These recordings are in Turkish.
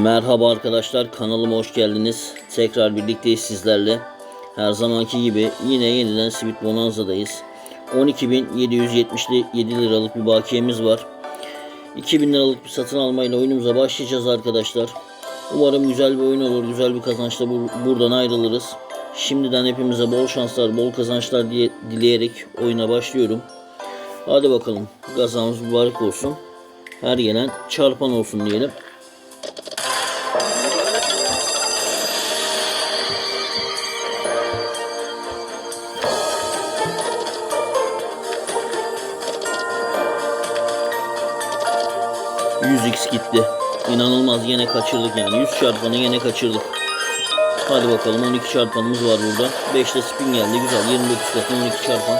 Merhaba arkadaşlar kanalıma hoş geldiniz. Tekrar birlikteyiz sizlerle. Her zamanki gibi yine yeniden Sweet Bonanza'dayız. 12.777 liralık bir bakiyemiz var. 2000 liralık bir satın almayla oyunumuza başlayacağız arkadaşlar. Umarım güzel bir oyun olur, güzel bir kazançla bur- buradan ayrılırız. Şimdiden hepimize bol şanslar, bol kazançlar diye dileyerek oyuna başlıyorum. Hadi bakalım gazamız mübarek olsun. Her gelen çarpan olsun diyelim. Yüz x gitti. İnanılmaz yine kaçırdık yani. 100 çarpanı yine kaçırdık. Hadi bakalım 12 çarpanımız var burada. 5 de spin geldi güzel. 29 katın 12 çarpan.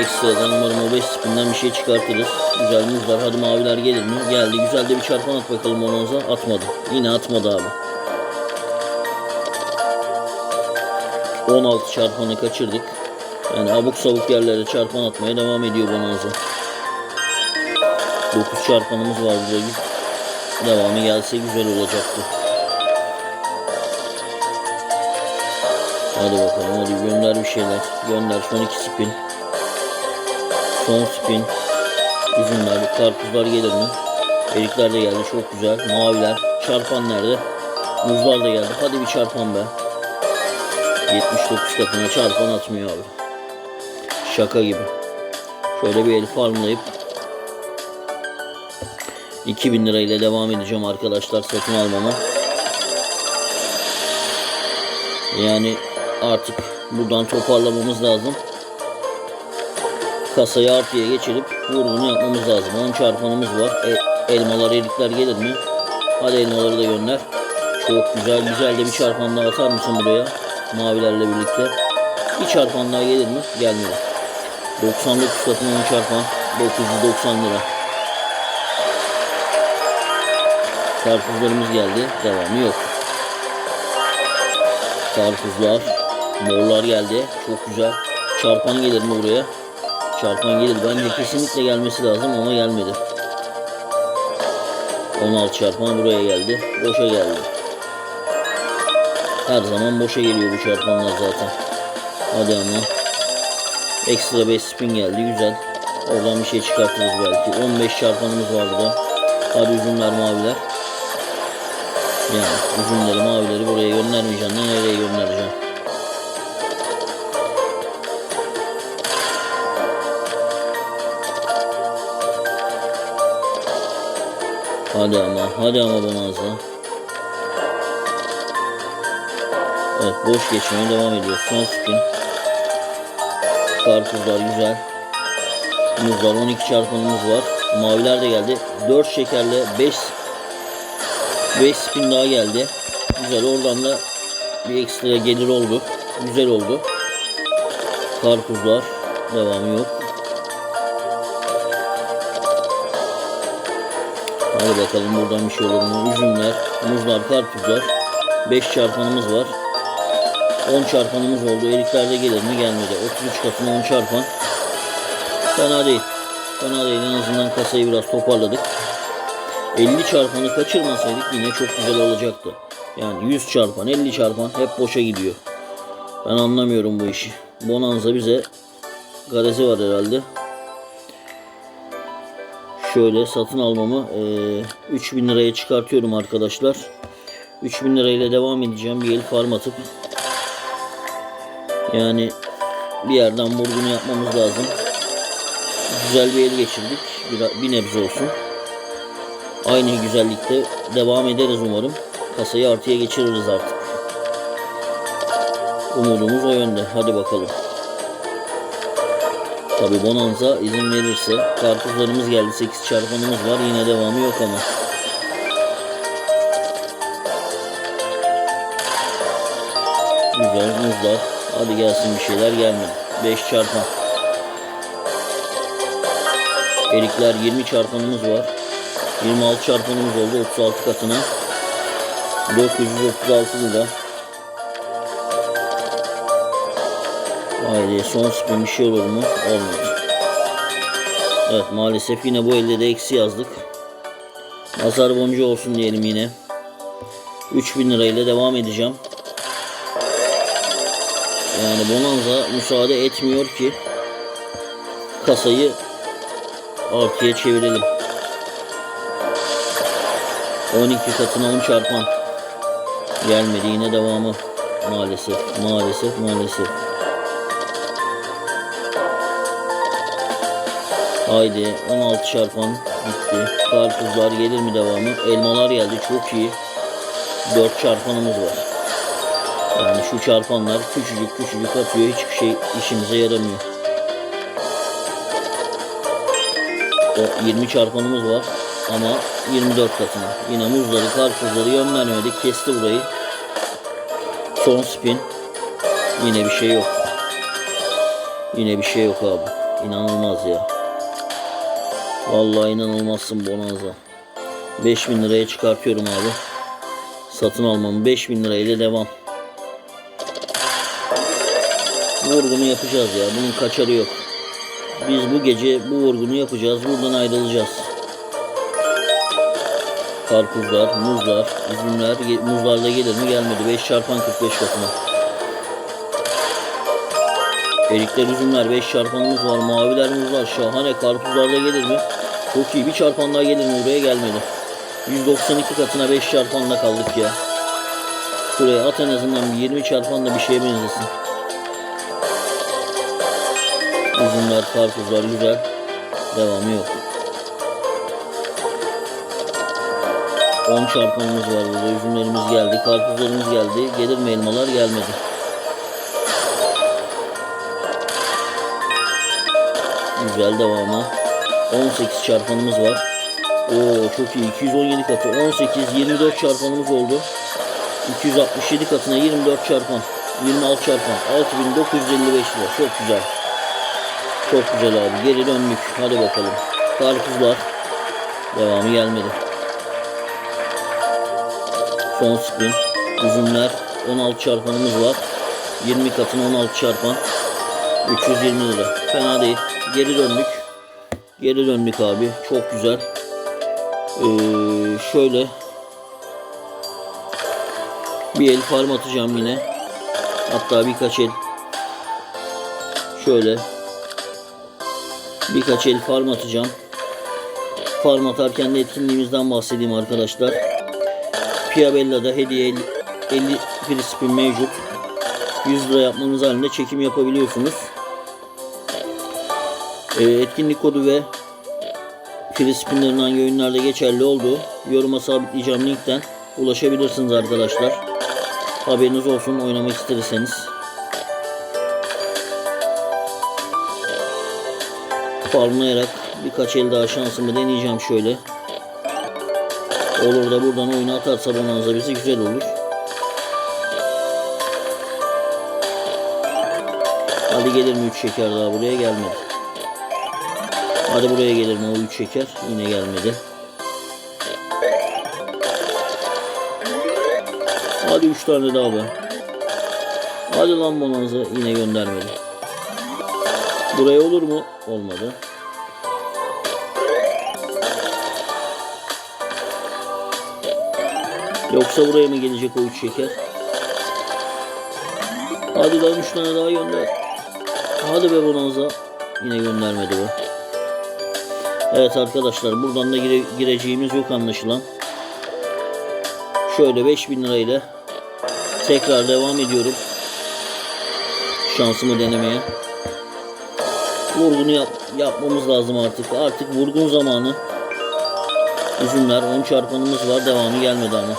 Ekstradan umarım o 5 spinden bir şey çıkartırız. Güzel muzlar. Hadi maviler gelir mi? Geldi. Güzel de bir çarpan at bakalım Bonanza. Atmadı. Yine atmadı abi. 16 çarpanı kaçırdık. Yani abuk sabuk yerlere çarpan atmaya devam ediyor Bonanza. 9 çarpanımız var burada. Devamı gelse güzel olacaktı. Hadi bakalım hadi gönder bir şeyler. Gönder son iki spin. Son spin. Üzümler, karpuzlar gelir mi? Erikler de geldi çok güzel. Maviler. Çarpan nerede? Muzlar da geldi. Hadi bir çarpan be. 79 katına çarpan atmıyor abi. Şaka gibi. Şöyle bir el farmlayıp 2000 lirayla devam edeceğim arkadaşlar satın almama. Yani artık buradan toparlamamız lazım. Kasayı artıya geçirip vurgunu yapmamız lazım. 10 çarpanımız var. E, elmalar, erikler gelir mi? Hadi elmaları da gönder. Çok güzel, güzel de bir çarpan daha atar mısın buraya? Mavilerle birlikte. Bir çarpan daha gelir mi? Gelmiyor. 99 satın 10 çarpan. 990 lira. Karpuzlarımız geldi. Devamı yok. Karpuzlar. Morlar geldi. Çok güzel. Çarpan gelir mi buraya? Çarpan gelir. Bence kesinlikle gelmesi lazım ama gelmedi. 16 çarpan buraya geldi. Boşa geldi. Her zaman boşa geliyor bu çarpanlar zaten. Hadi ama. Ekstra 5 spin geldi. Güzel. Oradan bir şey çıkartırız belki. 15 çarpanımız var burada. Hadi üzümler maviler. Yani üzümleri mavileri buraya göndermeyeceğim. de Nereye göndereceğim? Hadi ama, hadi ama Bonanza. Evet, boş geçmeye devam ediyor. Son spin. Karpuzlar güzel. Muzlar 12 çarpanımız var. Maviler de geldi. 4 şekerle 5 5 spin daha geldi. Güzel oradan da bir ekstra gelir oldu. Güzel oldu. Karpuzlar devamı yok. Hadi bakalım buradan bir şey olur mu? Üzümler, muzlar, karpuzlar. 5 çarpanımız var. 10 çarpanımız oldu. Erikler de gelir mi? Gelmedi. 33 katına 10 çarpan. Fena değil. Fena değil. En azından kasayı biraz toparladık. 50 çarpanı kaçırmasaydık yine çok güzel olacaktı. Yani 100 çarpan, 50 çarpan hep boşa gidiyor. Ben anlamıyorum bu işi. Bonanza bize garezi var herhalde. Şöyle satın almamı eee 3000 liraya çıkartıyorum arkadaşlar. 3000 lirayla devam edeceğim. Bir el farm atıp yani bir yerden vurgunu yapmamız lazım. Güzel bir el geçirdik. Bir, bir nebze olsun. Aynı güzellikte devam ederiz umarım. Kasayı artıya geçiririz artık. Umudumuz o yönde. Hadi bakalım. Tabi Bonanza izin verirse karpuzlarımız geldi. 8 çarpanımız var. Yine devamı yok ama. Güzel muzlar. Hadi gelsin bir şeyler gelmedi. 5 çarpan. Erikler 20 çarpanımız var. 26 çarpanımız oldu 36 katına. 936 lira. Haydi son spin bir şey olur mu? Olmadı. Evet maalesef yine bu elde de eksi yazdık. Nazar boncuğu olsun diyelim yine. 3000 lirayla devam edeceğim. Yani Bonanza müsaade etmiyor ki kasayı artıya çevirelim. 12 katına 10 çarpan. Gelmedi yine devamı. Maalesef, maalesef, maalesef. Haydi 16 çarpan gitti. Karpuzlar gelir mi devamı? Elmalar geldi çok iyi. 4 çarpanımız var. Yani şu çarpanlar küçücük küçücük atıyor. Hiçbir şey işimize yaramıyor. O 20 çarpanımız var ama 24 katına. Yine muzları, karpuzları yön vermedi. Kesti burayı. Son spin. Yine bir şey yok. Yine bir şey yok abi. İnanılmaz ya. Vallahi inanılmazsın Bonanza. 5000 liraya çıkartıyorum abi. Satın almam 5000 lirayla devam. Vurgunu yapacağız ya. Bunun kaçarı yok. Biz bu gece bu vurgunu yapacağız. Buradan ayrılacağız. Karpuzlar, muzlar, üzümler, ge- muzlar da gelir mi gelmedi. 5 çarpan 45 katına. Erikler, üzümler 5 çarpanımız var. Maviler, muzlar şahane. Karpuzlar da gelir mi? Çok iyi. Bir çarpan daha gelir mi? Buraya gelmedi. 192 katına 5 çarpanla kaldık ya. Şuraya at en azından bir 20 çarpan da bir şeye benzesin. Üzümler, karpuzlar güzel. Devamı yok. 10 çarpanımız var burada. Üzümlerimiz geldi. Karpuzlarımız geldi. Gelir mi elmalar? Gelmedi. Güzel devamı. 18 çarpanımız var. Oo çok iyi. 217 katı. 18, 24 çarpanımız oldu. 267 katına 24 çarpan. 26 çarpan. 6955 lira. Çok güzel. Çok güzel abi. Geri döndük. Hadi bakalım. Karpuzlar. Devamı gelmedi. Son spin. Üzümler. 16 çarpanımız var. 20 katına 16 çarpan. 320 lira. Fena değil. Geri döndük. Geri döndük abi. Çok güzel. Ee, şöyle bir el farm atacağım yine. Hatta birkaç el şöyle birkaç el farm atacağım. Farm atarken de etkinliğimizden bahsedeyim arkadaşlar. Piabella'da hediye 50, 50 free spin mevcut. 100 lira yapmanız halinde çekim yapabiliyorsunuz. Ee, etkinlik kodu ve free spinlerin hangi oyunlarda geçerli olduğu yoruma sabitleyeceğim linkten ulaşabilirsiniz arkadaşlar. Haberiniz olsun oynamak isterseniz. Farmlayarak birkaç el daha şansımı deneyeceğim şöyle. Olur da buradan oyunu atarsa bonanza bizi güzel olur. Hadi gelir mi 3 şeker daha buraya gelmedi. Hadi buraya gelir mi o 3 şeker yine gelmedi. Hadi 3 tane daha be. Hadi lan bonanza yine göndermedi. Buraya olur mu? Olmadı. Yoksa buraya mı gelecek o 3 şeker? Hadi lan 3 tane daha gönder. Hadi be bonanza. Yine göndermedi bu. Evet arkadaşlar buradan da gire- gireceğimiz yok anlaşılan. Şöyle 5000 lirayla tekrar devam ediyorum. Şansımı denemeye. Vurgunu yap, yapmamız lazım artık. Artık vurgun zamanı. Üzümler 10 çarpanımız var. Devamı gelmedi ama.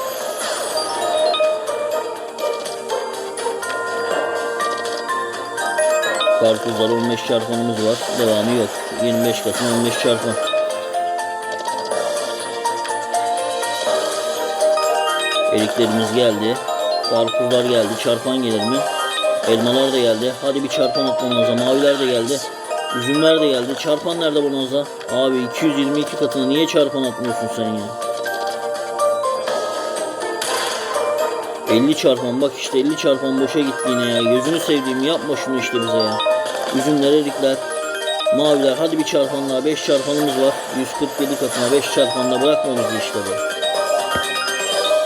Karpuzlar 15 çarpanımız var. Devamı yok. 25 katın 15 çarpan. Eriklerimiz geldi. Karpuzlar geldi. Çarpan gelir mi? Elmalar da geldi. Hadi bir çarpan at bonanza. Maviler de geldi. Üzümler de geldi. Çarpan nerede bonanza? Abi 222 katına niye çarpan atmıyorsun sen ya? 50 çarpan bak işte 50 çarpan boşa gitti yine ya. Gözünü sevdiğim yapma şunu işte bize ya. Üzümler, erikler, maviler. Hadi bir çarpan daha. 5 çarpanımız var. 147 katına 5 çarpanla bırakma bizi işte be.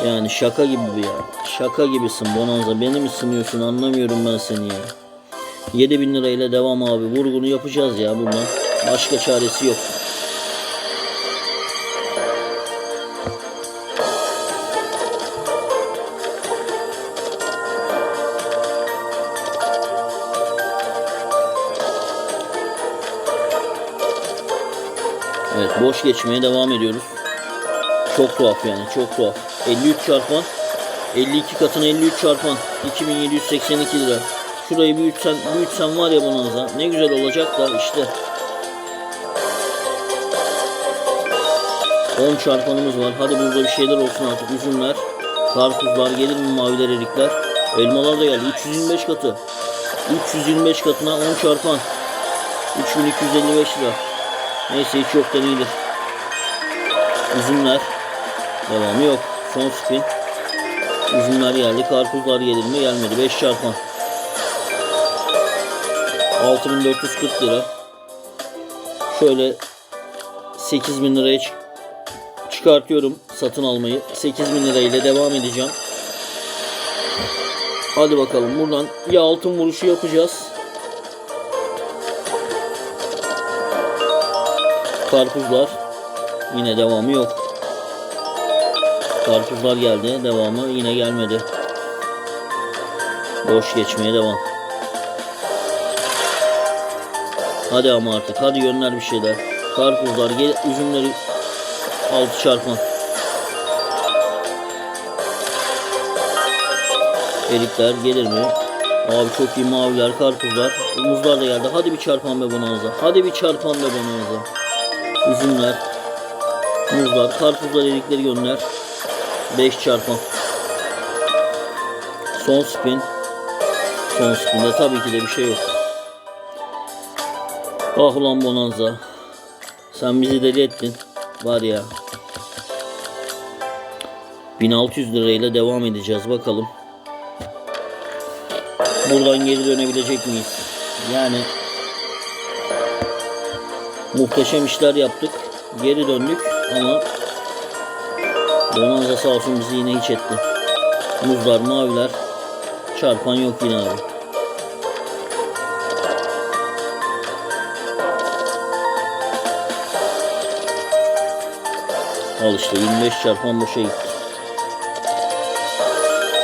Yani şaka gibi bu ya. Şaka gibisin Bonanza. Beni mi sınıyorsun anlamıyorum ben seni ya. 7000 lirayla devam abi. Vurgunu yapacağız ya bundan. Başka çaresi yok. Evet boş geçmeye devam ediyoruz. Çok tuhaf yani çok tuhaf. 53 çarpan 52 katına 53 çarpan 2782 lira. Şurayı büyütsen, büyütsen var ya bonanza ne güzel olacak da işte 10 çarpanımız var. Hadi burada bir şeyler olsun artık. Üzümler, karpuzlar, gelir mi maviler, erikler. Elmalar da geldi. 325 katı. 325 katına 10 çarpan. 3255 lira. Neyse hiç yoktan iyidir. Üzümler. Devamı yok. Son spin. Üzümler geldi. Karpuzlar gelir mi? Gelmedi. 5 çarpan. 6440 lira. Şöyle 8000 liraya çık çıkartıyorum satın almayı. 8000 lira ile devam edeceğim. Hadi bakalım buradan ya altın vuruşu yapacağız. Karpuzlar yine devamı yok. Karpuzlar geldi. Devamı yine gelmedi. Boş geçmeye devam. Hadi ama artık. Hadi gönder bir şeyler. Karpuzlar, gel, üzümleri 6 çarpan. Erikler gelir mi? Abi çok iyi maviler, karpuzlar. Muzlar da geldi. Hadi bir çarpan be bonanza. Hadi bir çarpan be bonanza. Üzümler, muzlar, karpuzlar, erikleri gönder. 5 çarpan. Son spin. Son spinde tabii ki de bir şey yok. Ah ulan bonanza. Sen bizi deli ettin. Var ya. 1600 lirayla devam edeceğiz bakalım. Buradan geri dönebilecek miyiz? Yani muhteşem işler yaptık. Geri döndük ama Bonanza sağ olsun bizi yine hiç etti. Muzlar, maviler çarpan yok yine abi. Al işte 25 çarpan boşa gitti.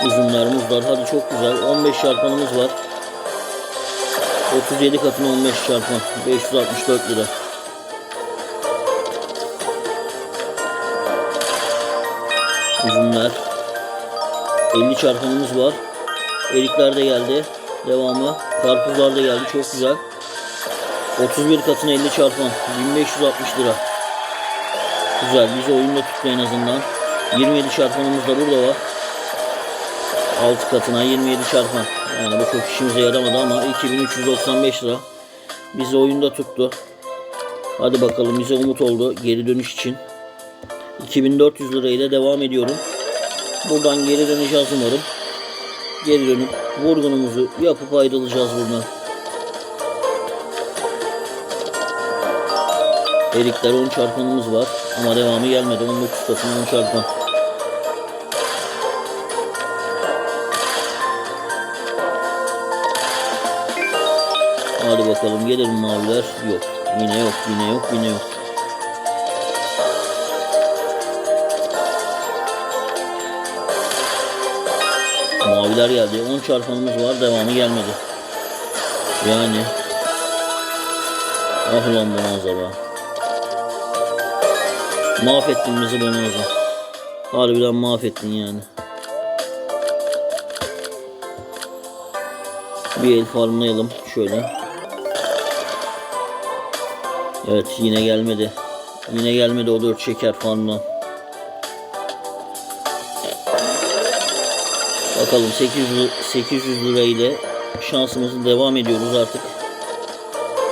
Üzümler, muzlar hadi çok güzel. 15 çarpanımız var. 37 katına 15 çarpan. 564 lira. Üzümler. 50 çarpanımız var. Erikler de geldi. Devamı. Karpuzlar da geldi. Çok güzel. 31 katına 50 çarpan. 1560 lira. Güzel. Bizi oyunda tuttu en azından. 27 çarpanımız da burada var. 6 katına 27 çarpan. Yani bu çok işimize yaramadı ama 2395 lira. Bizi oyunda tuttu. Hadi bakalım bize umut oldu geri dönüş için. 2400 lira ile devam ediyorum. Buradan geri döneceğiz umarım. Geri dönüp vurgunumuzu yapıp ayrılacağız buradan. Erikler 10 çarpanımız var ama devamı gelmedi. 19 katına 10 çarpan. Hadi bakalım gelir mi maviler? Yok. Yine yok, yine yok, yine yok. Maviler geldi. 10 çarpanımız var. Devamı gelmedi. Yani. Ah ulan bonanza be. Mahvettin bizi bonanza. Harbiden mahvettin yani. Bir el farmlayalım şöyle. Evet yine gelmedi. Yine gelmedi o 4 şeker farmdan. Bakalım 800, 800 lira ile şansımızı devam ediyoruz artık.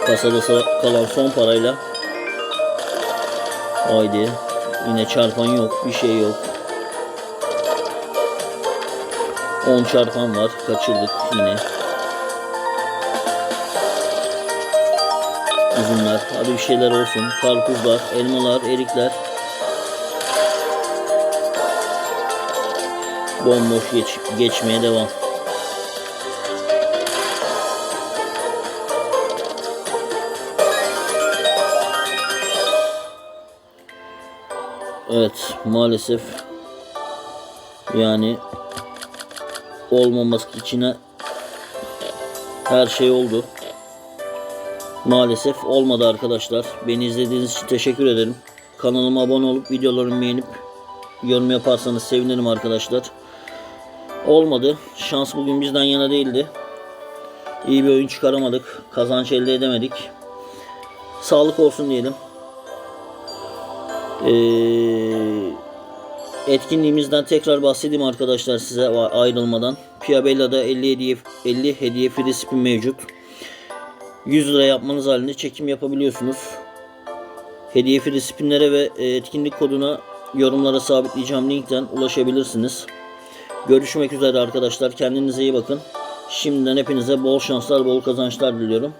Kasada sa- kalan son parayla. Haydi. Yine çarpan yok. Bir şey yok. 10 çarpan var. Kaçırdık yine. Üzümler. Hadi bir şeyler olsun. Karpuzlar, elmalar, erikler. Bomboş geç, geçmeye devam. Evet maalesef yani olmaması içine her şey oldu. Maalesef olmadı arkadaşlar. Beni izlediğiniz için teşekkür ederim. Kanalıma abone olup videolarımı beğenip yorum yaparsanız sevinirim arkadaşlar. Olmadı. Şans bugün bizden yana değildi. İyi bir oyun çıkaramadık. Kazanç elde edemedik. Sağlık olsun diyelim. Ee, etkinliğimizden tekrar bahsedeyim arkadaşlar size ayrılmadan. Piabella'da 50 hediye 50 hediye free spin mevcut. 100 lira yapmanız halinde çekim yapabiliyorsunuz. Hediye free ve e, etkinlik koduna yorumlara sabitleyeceğim linkten ulaşabilirsiniz. Görüşmek üzere arkadaşlar. Kendinize iyi bakın. Şimdiden hepinize bol şanslar, bol kazançlar diliyorum.